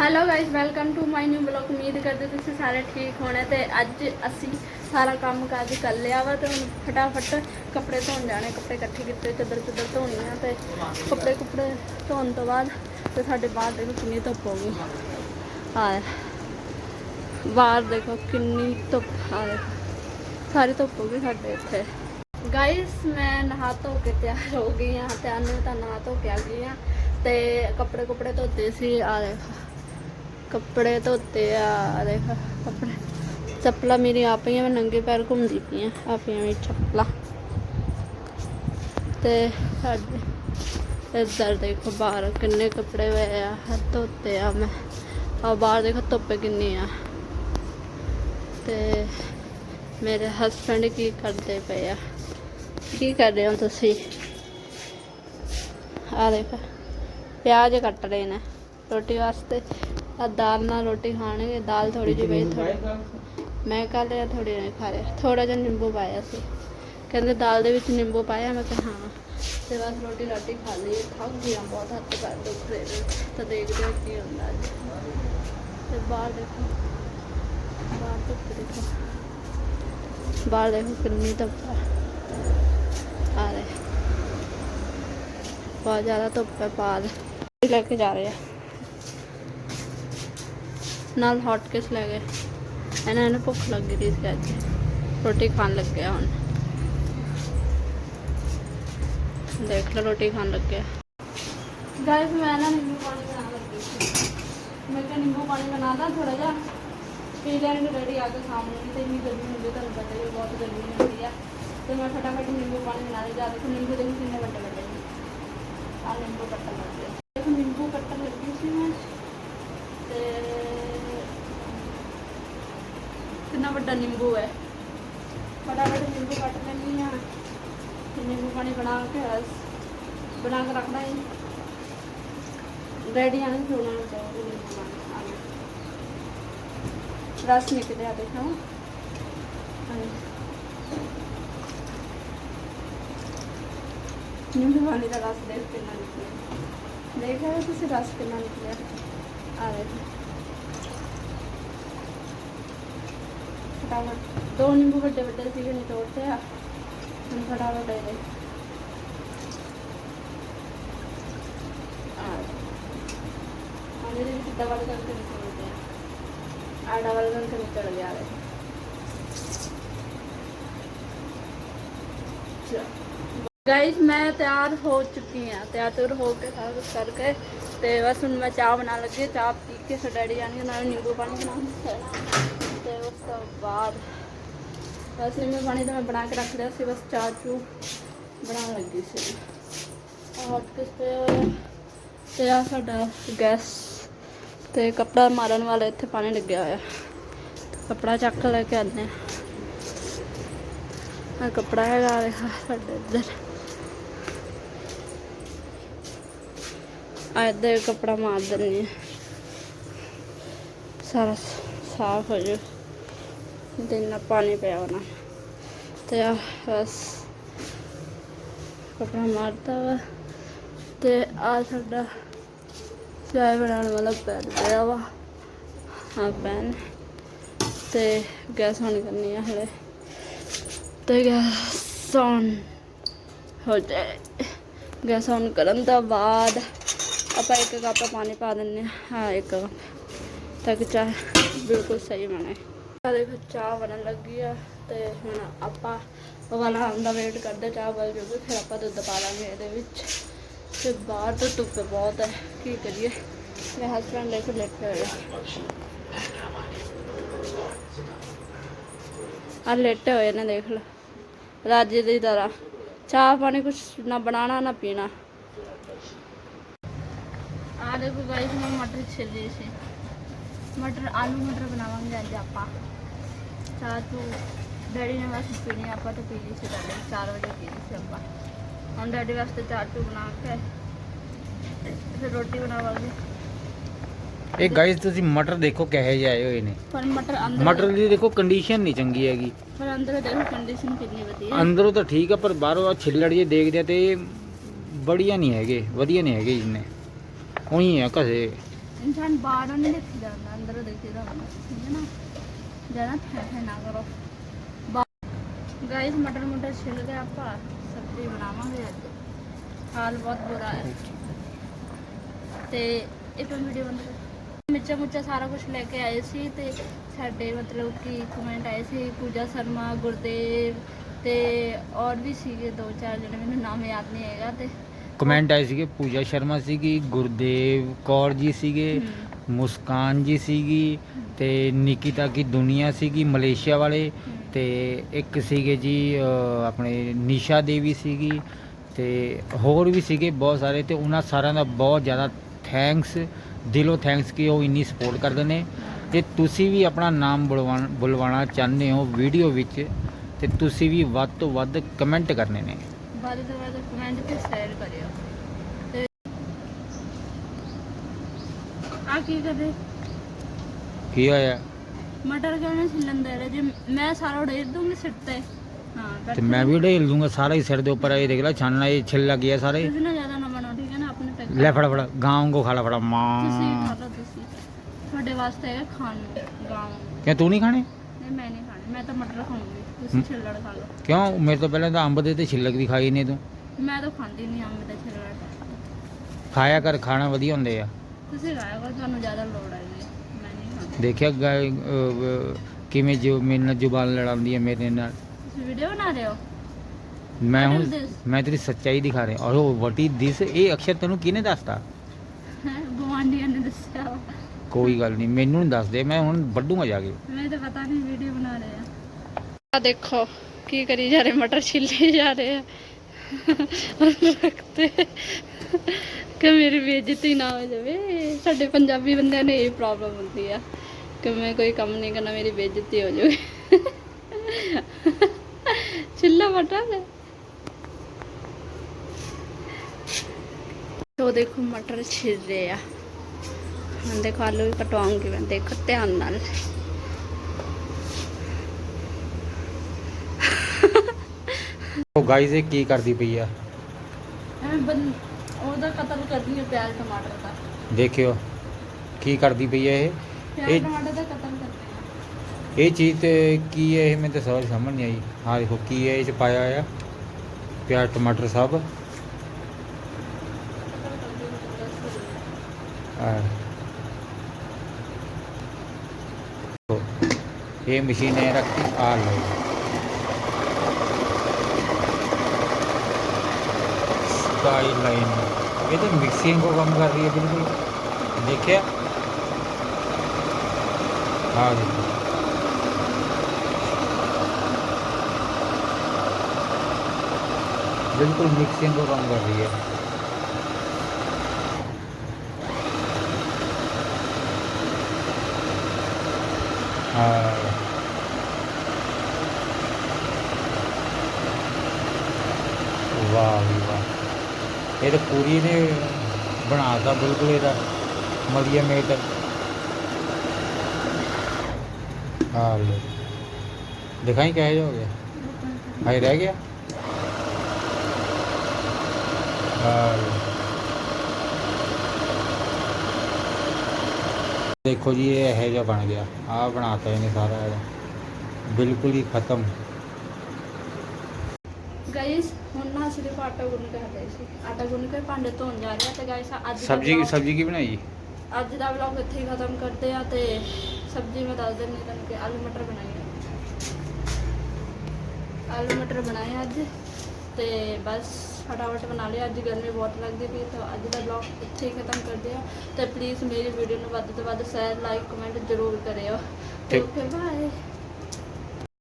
Hello guys welcome to my new blog ਉਮੀਦ ਕਰਦੇ ਤੁਸੀਂ ਸਾਰੇ ਠੀਕ ਹੋਣੇ ਤੇ ਅੱਜ ਅਸੀਂ ਸਾਰਾ ਕੰਮ ਕਾਜ ਕਰ ਲਿਆ ਵਾ ਤੇ ਹੁਣ ਫਟਾਫਟ ਕੱਪੜੇ ਧੋਣ ਜਾਣੇ, ਕੱਪੜੇ ਇਕੱਠੇ ਕੀਤੇ, ਚੱਦਰ ਚੱਦਰ ਧੋਣੀ ਆ ਤੇ ਕੱਪੜੇ ਕੁਪੜੇ ਧੋਣ ਤੋਂ ਬਾਅਦ ਤੇ ਸਾਡੇ ਬਾਹਰ ਦੇਖੋ ਕਿੰਨੀ ਧੁੱਪ ਹੋ ਗਈ। ਆ ਬਾਹਰ ਦੇਖੋ ਕਿੰਨੀ ਧੁੱਪ ਆ ਸਾਰੀ ਧੁੱਪ ਹੋ ਗਈ ਸਾਡੇ ਇੱਥੇ। ਗਾਇਸ ਮੈਂ ਨਹਾ ਧੋ ਕੇ ਤਿਆਰ ਹੋ ਗਈ ਹਾਂ ਤੇ ਅਨੂ ਤਾਂ ਨਹਾ ਧੋ ਕੇ ਆ ਗਈ ਹਾਂ ਤੇ ਕੱਪੜੇ ਕੁਪੜੇ ਧੋਤੇ ਸੀ ਆ ਦੇਖ। ਕੱਪੜੇ ਧੋਤੇ ਆ, ਆਹ ਦੇਖ, ਕੱਪੜੇ। ਚੱਪਲਾਂ ਮੇਰੀ ਆਪ ਹੀ ਮੈਂ ਨੰਗੇ ਪੈਰ ਘੁੰਮਦੀ ਪਈ ਆ ਆ ਪਈਆਂ ਮੇਰੀ ਚੱਪਲਾਂ। ਤੇ ਸਾਡੇ ਇੱਧਰ ਦੇਖੋ ਬਾਹਰ ਕਿੰਨੇ ਕੱਪੜੇ ਹੋਏ ਆ ਧੋਤੇ ਆ ਮੈਂ। ਆ ਬਾਹਰ ਦੇਖੋ ਧੁੱਪ ਕਿੰਨੀ ਆ। ਤੇ ਮੇਰੇ ਹਸਬੰਡ ਕੀ ਕਰਦੇ ਪਏ ਆ। ਕੀ ਕਰ ਰਹੇ ਹੋ ਤੁਸੀਂ? ਆ ਦੇਖ, ਪਿਆਜ਼ ਕੱਟ ਰਹੇ ਨੇ ਰੋਟੀ ਵਾਸਤੇ। ਆ ਦਾਲ ਨਾਲ ਰੋਟੀ ਖਾਣਗੇ, ਦਾਲ ਥੋੜੀ ਜਿਹੀ ਪਈ ਥੋੜੀ ਮੈਂ ਕੱਲ ਲਿਆ ਥੋੜੀ ਨਹੀਂ ਖਾ ਰਿਹਾ ਥੋੜਾ ਜਿਹਾ ਨਿੰਬੂ ਪਾਇਆ ਸੀ। ਕਹਿੰਦੇ ਦਾਲ ਦੇ ਵਿੱਚ ਨਿੰਬੂ ਪਾਇਆ, ਮੈਂ ਕਿਹਾ ਹਾਂ। ਤੇ ਬਸ ਰੋਟੀ ਰਾਟੀ ਖਾ ਲਈ ਥੱਕ ਗਿਆ ਬਹੁਤ ਹੱਥ ਪੈਰ ਦੁਖ ਰਹੇ ਨੇ, ਤਾਂ ਦੇਖਦੇ ਹਾਂ ਕੀ ਹੁੰਦਾ ਤੇ ਬਾਹਰ ਦੇਖੋ, ਬਾਹਰ ਧੁੱਪ ਦੇਖੋ। ਬਾਹਰ ਦੇਖੋ ਕਿੰਨੀ ਧੁੱਪ ਆ। ਆ ਰਹੇ। ਬਹੁਤ ਜ਼ਿਆਦਾ ਧੁੱਪ ਹੈ ਬਾਹਰ। ਲੈ ਕੇ ਜਾ ਰਹੇ ਆ। ਨਾਲ ਹੌਟ ਕਿਸ ਲੈ ਗਏ ਇਹਨਾਂ ਨੂੰ ਭੁੱਖ ਲੱਗ ਰਹੀ ਸੀ ਅੱਜ ਰੋਟੀ ਖਾਣ ਲੱਗਿਆ ਹੁਣ ਦੇਖ ਲਓ ਰੋਟੀ ਖਾਣ ਲੱਗਿਆ ਗਾਇਸ ਮੈਂ ਨਾ ਨਿੰਬੂ ਪਾਣੀ ਬਣਾਉਣ ਲੱਗੀ ਸੀ ਮੈਂ ਕਿਹਾ ਨਿੰਬੂ ਪਾਣੀ ਬਣਾ ਦਾਂ ਥੋੜਾ ਜਿਹਾ ਪੀ ਲੈਣਗੇ ਡੈਡੀ ਆ ਕੇ ਸਾਹਮਣੇ ਤੇ ਇੰਨੀ ਗਰਮੀ ਹੁੰਦੀ ਹੈ, ਤੁਹਾਨੂੰ ਪਤਾ ਹੀ ਹੈ, ਬਹੁਤ ਗਰਮੀ ਹੁੰਦੀ ਆ ਤੇ ਮੈਂ ਫਟਾਫਟ ਨਿੰਬੂ ਪਾਣੀ ਬਣਾ ਲਈ ਜਾ ਦੇਖੋ ਨਿੰਬੂ ਦੇਖੋ ਕਿੰਨੇ ਵੱਡੇ ਵੱਡੇ ਨੇ ਆ ਨਿੰਬੂ ਕੱਟਣ ਲੱਗੇ ਦੇਖੋ ਨਿੰਬੂ ਕੱਟਣ ਲੱਗੀ ਸੀ ਮੈਂ ਤੇ ਕਿੰਨਾ ਵੱਡਾ ਨਿੰਬੂ ਹੈ। ਫਟਾਫਟ ਨਿੰਬੂ ਕੱਟ ਲੈਣੀ ਆ ਤੇ ਨਿੰਬੂ ਪਾਣੀ ਬਣਾ ਕੇ ਬਣਾ ਕੇ ਰੱਖਣਾ ਹੈ। ਰੈਡੀ ਆਣ ਸੋਣਾ ਚਾਹੀਦਾ ਨਿੰਬੂ ਪਾਣੀ ਰਸ ਨਿਕਲਿਆ ਦੇਖੋ। ਨਿੰਬੂ ਪਾਣੀ ਦਾ ਰਸ ਦੇਖ ਕਿੰਨਾ ਨਿਕਲਿਆ। ਦੇਖ ਰਹੇ ਤੁਸੀਂ, ਰਸ ਕਿੰਨਾ ਨਿਕਲਿਆ। ਆ ਦੇਖੋ। ਫਟਾਫਟ ਦੋ ਨਿੰਬੂ ਵੱਡੇ ਵੱਡੇ ਸੀਗੇ ਨਹੀਂ ਤੋੜਦੇ ਆ ਹੁਣ ਫਟਾਫਟ ਦੇ ਦੇ ਆ ਇਹਦੇ ਵਿੱਚ ਡਬਲ ਕਰਕੇ ਨਿਕਲਦੇ ਆ ਆ ਡਬਲ ਕਰਕੇ ਨਿਕਲ ਗਿਆ ਵੇ ਗਾਇਸ ਮੈਂ ਤਿਆਰ ਹੋ ਚੁੱਕੀ ਹਾਂ ਤਿਆਰ ਤੁਰ ਹੋ ਕੇ ਸਾਰਾ ਕੁਝ ਕਰਕੇ ਤੇ ਬਸ ਹੁਣ ਮੈਂ ਚਾਹ ਬਣਾਉਣ ਲੱਗੀ ਹਾਂ। ਚਾਹ ਪੀ ਕੇ ਫਿਰ ਡੈਡੀ ਜਾਣਗੇ ਨਾਲ ਨਿੰਬੂ ਪਾਣੀ ਬਣਾਉਣ ਤੇ ਉਸ ਤੋਂ ਬਾਅਦ। ਬਸ ਨਿੰਬੂ ਪਾਣੀ ਤਾਂ ਮੈਂ ਬਣਾ ਕੇ ਰੱਖ ਲਿਆ ਸੀ, ਬਸ ਚਾਹ ਚੂ ਬਣਾਉਣ ਲੱਗੀ ਸੀ। ਹੌਟ ਕਿਸ ਤੇ ਤੇ ਆ ਸਾਡਾ ਗੈਸ ਤੇ ਕੱਪੜਾ ਮਾਰਨ ਵਾਲਾ ਇੱਥੇ ਪਾਣੀ ਲੱਗਿਆ ਹੋਇਆ। ਕੱਪੜਾ ਚੱਕ ਲੈ ਕੇ ਆਉਂਦੇ ਆ ਕੱਪੜਾ ਹੈਗਾ ਦੇਖਾ ਸਾਡੇ ਇੱਧਰ। ਆ ਇੱਧਰ ਕੱਪੜਾ ਮਾਰ ਦਿੰਦੇ ਆ ਸਾਰਾ ਸਾਫ਼ ਹੋ ਜਾ ਦਿਨ ਪਾਣੀ ਪਿਆ ਹੋਣਾ। ਤੇ ਬਸ ਕੱਪੜਾ ਮਾਰਤਾ ਵਾ। ਤੇ ਆ ਸਾਡਾ ਚਾਹ ਬਣਾਉਣ ਵਾਲਾ ਪੈਨ ਪਿਆ ਵਾ। ਹਾਂ ਪੈਨ ਤੇ ਗੈਸ ਔਨ ਕਰਨੀ ਆ ਹਲੇ। ਤੇ ਗੈਸ ਔਨ ਹੋ ਜਾਏ। ਗੈਸ ਔਨ ਕਰਨ ਤੋਂ ਬਾਅਦ ਆਪਾਂ ਇੱਕ ਕੱਪ ਪਾਣੀ ਪਾ ਦਿੰਨੇ ਹਾਂ ਇੱਕ ਕੱਪ ਤਾਂ ਚਾਹ ਬਿਲਕੁਲ ਸਹੀ ਬਣੇ। ਆ ਦੇਖੋ ਚਾਹ ਬਣਨ ਲੱਗੀ ਆ ਤੇ ਹੁਣ ਆਪਾਂ ਵਾਲਾ ਆਉਣ ਵੇਟ ਕਰਦੇ ਚਾਹ ਬਲ ਜੂਗੀ ਫਿਰ ਆਪਾਂ ਦੁੱਧ ਪਾ ਲਾਂਗੇ ਇਹਦੇ ਵਿੱਚ। ਤੇ ਬਾਹਰ ਤਾਂ ਧੁੱਪ ਬਹੁਤ ਹੈ, ਕੀ ਕਰੀਏ? ਮੇਰੇ ਹਸਬੰਡ ਲੈ ਕੇ ਲੈਟੇ ਹੋਏ ਆ। ਲੈਟੇ ਹੋਏ ਨੇ, ਦੇਖ ਲਓ। ਰਾਜੇ ਦੀ ਤਰ੍ਹਾਂ। ਚਾਹ ਪਾਣੀ ਕੁਛ ਨਾ ਬਣਾਣਾ ਨਾ ਪੀਣਾ। ਆ ਦੇਖੋ ਗਾਇਸ ਮੈਂ ਮਟਰ ਛਿੱਲੇ ਸੀ। ਮਟਰ ਆਲੂ ਮਟਰ ਬਣਾਵਾਂਗੇ ਅੱਜ ਆਪਾਂ। ਚਾਹ ਤੂੰ ਡੈਡੀ ਨੇ ਬਸ ਪੀਣੀ ਆਪਾਂ ਤਾਂ ਪੀ ਲਈ ਸੀ ਪਹਿਲੇ 4 ਵਜੇ ਪੀ ਲਈ ਸੀ ਆਪਾਂ। ਹੁਣ ਡੈਡੀ ਵਾਸਤੇ ਚਾਹ ਤੂੰ ਬਣਾ ਕੇ ਫਿਰ ਰੋਟੀ ਬਣਾਵਾਂਗੇ। ਇਹ ਗਾਇਸ ਤੁਸੀਂ ਮਟਰ ਦੇਖੋ ਕਿਹੋ ਜਿਹੇ ਆਏ ਹੋਏ ਨੇ। ਪਰ ਮਟਰ ਅੰਦਰ ਮਟਰ ਦੀ ਦੇਖੋ ਕੰਡੀਸ਼ਨ ਨਹੀਂ ਚੰਗੀ ਹੈਗੀ। ਪਰ ਅੰਦਰ ਦੇਖੋ ਕੰਡੀਸ਼ਨ ਕਿੰਨੀ ਵਧੀਆ ਹੈ। ਅੰਦਰੋਂ ਤਾਂ ਠੀਕ ਆ ਪਰ ਬਾਹਰੋਂ ਆ ਛਿੱਲੜ ਜੇ ਦੇਖਦੇ ਆ ਤੇ ਬੜੀਆਂ ਨਹੀਂ ਹੈਗੇ ਵਧੀਆ ਨਹੀਂ ਹੈਗੇ ਜਿੰਨੇ ਉਹੀ ਆ ਘਸੇ ਇਨਸਾਨ ਬਾਹਰੋਂ ਨਹੀਂ ਦੇਖੀ ਜਾਂਦਾ ਅੰਦਰੋਂ ਦੇਖੀਦਾ ਹੁੰਦਾ, ਠੀਕ ਹੈ ਨਾ? ਜ਼ਿਆਦਾ ਠਹਿ ਠਹਿ ਨਾ ਕਰੋ। ਗਾਇਸ ਮਟਰ ਮਟਰ ਛਿੱਲ ਕੇ ਆਪਾਂ ਸਬਜ਼ੀ ਬਣਾਵਾਂਗੇ ਅੱਜ। ਹਾਲ ਬਹੁਤ ਬੁਰਾ ਹੈ। ਤੇ ਇੱਕ ਵੀਡੀਓ ਬੰਦ ਕਰ ਮਿਰਚਾਂ ਮੁੱਚਾ ਸਾਰਾ ਕੁਝ ਲੈ ਕੇ ਆਏ ਸੀ ਤੇ ਸਾਡੇ ਮਤਲਬ ਕਿ ਕਮੈਂਟ ਆਏ ਸੀ ਪੂਜਾ ਸ਼ਰਮਾ, ਗੁਰਦੇਵ ਤੇ ਔਰ ਵੀ ਸੀਗੇ ਦੋ ਚਾਰ ਜਣੇ, ਮੈਨੂੰ ਨਾਮ ਯਾਦ ਨਹੀਂ ਹੈਗਾ ਤੇ ਕਮੈਂਟ ਆਏ ਸੀਗੇ ਪੂਜਾ ਸ਼ਰਮਾ ਸੀਗੀ ਗੁਰਦੇਵ ਕੌਰ ਜੀ ਸੀਗੇ ਮੁਸਕਾਨ ਜੀ ਸੀਗੀ ਤੇ ਨਿਕਿਤਾ ਕੀ ਦੁਨੀਆ ਸੀਗੀ ਮਲੇਸ਼ੀਆ ਵਾਲੇ ਤੇ ਇੱਕ ਸੀਗੇ ਜੀ ਆਪਣੇ ਨਿਸ਼ਾ ਦੇਵੀ ਸੀਗੀ ਤੇ ਹੋਰ ਵੀ ਸੀਗੇ ਬਹੁਤ ਸਾਰੇ ਤੇ ਉਹਨਾਂ ਸਾਰਿਆਂ ਦਾ ਬਹੁਤ ਜ਼ਿਆਦਾ ਥੈਂਕਸ ਦਿਲੋਂ ਥੈਂਕਸ ਕਿ ਉਹ ਇੰਨੀ ਸਪੋਰਟ ਕਰਦੇ ਨੇ। ਤੇ ਤੁਸੀਂ ਵੀ ਆਪਣਾ ਨਾਮ ਬੁਲਵਾਉਣ ਬੁਲਵਾਉਣਾ ਚਾਹੁੰਦੇ ਹੋ ਵੀਡੀਓ ਵਿੱਚ ਤੇ ਤੁਸੀਂ ਵੀ ਵੱਧ ਤੋਂ ਵੱਧ ਕਮੈਂਟ ਕਰਨੇ ਨੇ। ਵੱਧ ਤੋਂ ਵੱਧ ਕਮੈਂਟ ਤੇ ਸ਼ੇਅਰ ਕਰਿਓ। ਤੇ ਆ ਕੀ ਕਰਦੇ? ਕੀ ਹੋਇਆ? ਮਟਰ ਕਿਉਂ ਛਿੱਲਣ ਦੇ ਰਹੇ? ਜੇ ਮੈਂ ਸਾਰਾ ਉਡੇਰ ਦੂੰਗੀ ਸਿਰ ਤੇ। ਹਾਂ ਤੇ। ਮੈਂ ਵੀ ਢੇਲ ਦੂੰਗਾ ਸਾਰਾ ਹੀ ਸਿਰ ਦੇ ਉੱਪਰ ਇਹ ਦੇਖ ਲੈ ਛਾਨਣਾ ਇਹ ਛਿੱਲ ਲੱਗ ਗਿਆ ਸਾਰੇ। ਤੁਸੀਂ ਨਾ ਜ਼ਿਆਦਾ ਨਾ ਬਣਾਓ ਠੀਕ ਹੈ ਨਾ? ਆਪਣੇ ਤੱਕ ਲੈ ਫੜ ਫੜ ਗਾਉਂ ਕੋ ਖਾਲਾ ਫੜਾ ਤੁਸੀਂ ਮਾਂ ਖਾ ਲਓ ਤੁਸੀਂ। ਤੁਹਾਡੇ ਵਾਸਤੇ ਹੈਗਾ ਖਾਣ ਗਾਉਂ ਕਿਉਂ ਤੂੰ ਨਹੀਂ ਖਾਣੇ? ਨਹੀਂ ਮੈਂ ਨਹੀਂ ਖਾਣੇ ਮੈਂ ਤਾਂ ਮਟਰ ਖਾਊਂਗੀ। ਤੁਸੀਂ ਛਿੱਲੜ ਖਾ ਲਓ। ਕਿਉਂ? ਮੇਰੇ ਤੋਂ ਪਹਿਲਾਂ ਤਾਂ ਅੰਬ ਦੇ ਤੇ ਛਿੱਲਕ ਵੀ ਖਾਈ ਨੇ ਤੂੰ। ਮੈਂ ਤਾਂ ਖਾਂਦੀ ਨਹੀਂ ਅੰਬ ਦਾ ਛਿੱਲੜ। ਖਾਇਆ ਕਰ ਖਾਣਾ ਵਧੀਆ ਹੁੰਦੇ ਆ। ਤੁਸੀਂ ਖਾਇਆ ਕਰੋ ਤੁਹਾਨੂੰ ਜ਼ਿਆਦਾ ਲੋੜ ਹੈ ਮੈਂ ਨਹੀਂ ਖਾਂਦੀ। ਦੇਖਿਆ ਗ- ਅਹ ਕਿਵੇਂ ਜੋ ਮੇਰੇ ਨਾਲ ਜ਼ੁਬਾਨ ਲੜਾਉਂਦੀ ਹੈ ਮੇਰੇ ਨਾਲ। ਤੁਸੀਂ ਵੀਡੀਓ ਬਣਾ ਰਹੇ ਹੋ? ਮੈਂ What ਹੁਣ is this? ਮੈਂ ਤੇਰੀ ਸੱਚਾਈ ਦਿਖਾ ਰਿਹਾ। ਔਰ ਉਹ ਵਟ ਦਿਸ ਇਹ ਅਕਸ਼ਰ ਤੈਨੂੰ ਕਿਹਨੇ ਦੱਸਤਾ? ਹੈਂ? ਗੁਆਂਢੀਆਂ ਨੇ ਦੱਸਿਆ। ਵਾ। ਕੋਈ ਗੱਲ ਨਹੀਂ ਮੈਨੂੰ ਨਹੀਂ ਦੱਸਦੇ। ਮੈਂ ਹੁਣ ਵੱਡੂਗਾ ਜਾ ਕੇ। ਮੈਨੂੰ ਤਾਂ ਪਤਾ ਨਹੀਂ ਵੀਡੀਓ ਬਣਾ ਰਹੇ ਆ। ਆ ਦੇਖੋ, ਕੀ ਕਰੀ ਜਾ ਰਹੇ, ਮਟਰ ਛਿੱਲੇ ਜਾ ਰਹੇ ਆ। ਰੱਖਤੇ ਕਿ ਮੇਰੀ ਬੇਇੱਜ਼ਤੀ ਨਾ ਹੋ ਜਾਵੇ। ਸਾਡੇ ਪੰਜਾਬੀ ਬੰਦਿਆਂ ਨੂੰ ਇਹ ਪ੍ਰੋਬਲਮ ਹੁੰਦੀ ਆ ਕਿ ਮੈਂ ਕੋਈ ਕੰਮ ਨਹੀਂ ਕਰਨਾ, ਮੇਰੀ ਬੇਇੱਜ਼ਤੀ ਹੋ ਜਾਵੇ। ਛਿੱਲਾ ਮਟਰ ਤੋ ਦੇਖੋ, ਮਟਰ ਛਿਲ ਰਹੇ ਆ। ਹੁਣ ਦੇਖੋ, ਆਲੂ ਵੀ ਕਟਵਾਉਂਗੀ ਮੈਂ। ਦੇਖੋ ਧਿਆਨ ਨਾਲ ਉਹ ਗਾਈਜ਼ ਇਹ ਕੀ ਕਰਦੀ ਪਈ ਆ? ਐਵੇਂ ਬੰ ਉਹਦਾ ਕਤਲ ਕਰਦੀ ਹੈ ਪਿਆਜ਼ ਟਮਾਟਰ ਦਾ। ਦੇਖਿਓ ਕੀ ਕਰਦੀ ਪਈ ਹੈ ਇਹ? ਪਿਆਜ਼ ਇਹ ਟਮਾਟਰ ਦਾ ਕਤਲ ਕਰਦੇ ਇਹ ਚੀਜ਼ ਤੇ ਕੀ ਹੈ ਇਹ ਮੈਨੂੰ ਤਾਂ ਸਮਝ ਸਮਝ ਨਹੀਂ ਆਈ। ਹਾਂ ਦੇਖੋ ਕੀ ਹੈ ਇਹ ਚ ਪਾਇਆ ਹੋਇਆ। ਪਿਆਜ਼ ਟਮਾਟਰ ਸਭ। ਆਹ। ਤੋ ਇਹ ਮਸ਼ੀਨ ਹੈ ਰੱਖੀ ਆ ਲਓ। गाइडलाइन ये तो मिक्सिंग को कम कर रही है बिल्कुल देखिए हाँ देखिए बिल्कुल मिक्सिंग को कम कर रही है हाँ वाह ਇਹ ਤਾਂ ਪੂਰੀ ਨੇ ਬਣਾਤਾ ਬਿਲਕੁਲ ਇਹਦਾ ਮਲੀਆ ਮੇਟ। ਆ ਲੋ ਦਿਖਾਈ ਕਿਹੋ ਜਿਹਾ ਹੋ ਗਿਆ? ਹਾਈ ਰਹਿ ਗਿਆ? ਦੇਖੋ ਜੀ, ਇਹ ਇਹੋ ਜਿਹਾ ਬਣ ਗਿਆ। ਆ ਬਣਾਤਾ ਇਹਨੇ ਸਾਰਾ ਬਿਲਕੁਲ ਹੀ ਖਤਮ। ਗਾਇਸ ਹੁਣ ਨਾ ਸਿਰਫ ਆਟਾ ਗੁੰਨ ਕੇ ਹਟੇ ਸੀ। ਆਟਾ ਗੁੰਨ ਕੇ ਭਾਂਡੇ ਧੋਣ ਜਾ ਰਿਹਾ ਤੇ ਗਾਇਸ ਅੱਜ ਦਾ ਸਬਜੀ vlog- ਸਬਜੀ ਕੀ ਬਣਾਈ? ਅੱਜ ਦਾ ਵਲੌਗ ਇੱਥੇ ਹੀ ਖਤਮ ਕਰਦੇ ਆ ਤੇ ਸਬਜ਼ੀ ਮੈਂ ਦੱਸ ਦਿੰਦੀ ਤੁਹਾਨੂੰ ਕਿ ਆਲੂ ਮਟਰ ਬਣਾਏ ਆ। ਆਲੂ ਮਟਰ ਬਣਾਏ ਅੱਜ ਤੇ ਬਸ ਫਟਾਫਟ ਬਣਾ ਲਿਆ ਅੱਜ ਗਰਮੀ ਬਹੁਤ ਲੱਗਦੀ ਪਈ ਤਾਂ ਅੱਜ ਦਾ ਵਲੌਗ ਇੱਥੇ ਹੀ ਖਤਮ ਕਰਦੇ ਆ। ਤੇ ਪਲੀਜ਼ ਮੇਰੀ ਵੀਡੀਓ ਨੂੰ ਵੱਧ ਤੋਂ ਵੱਧ ਸ਼ੇਅਰ ਲਾਈਕ ਕਮੈਂਟ ਜ਼ਰੂਰ ਕਰਿਓ। ਤੇ- ਓਕੇ ਬਾਏ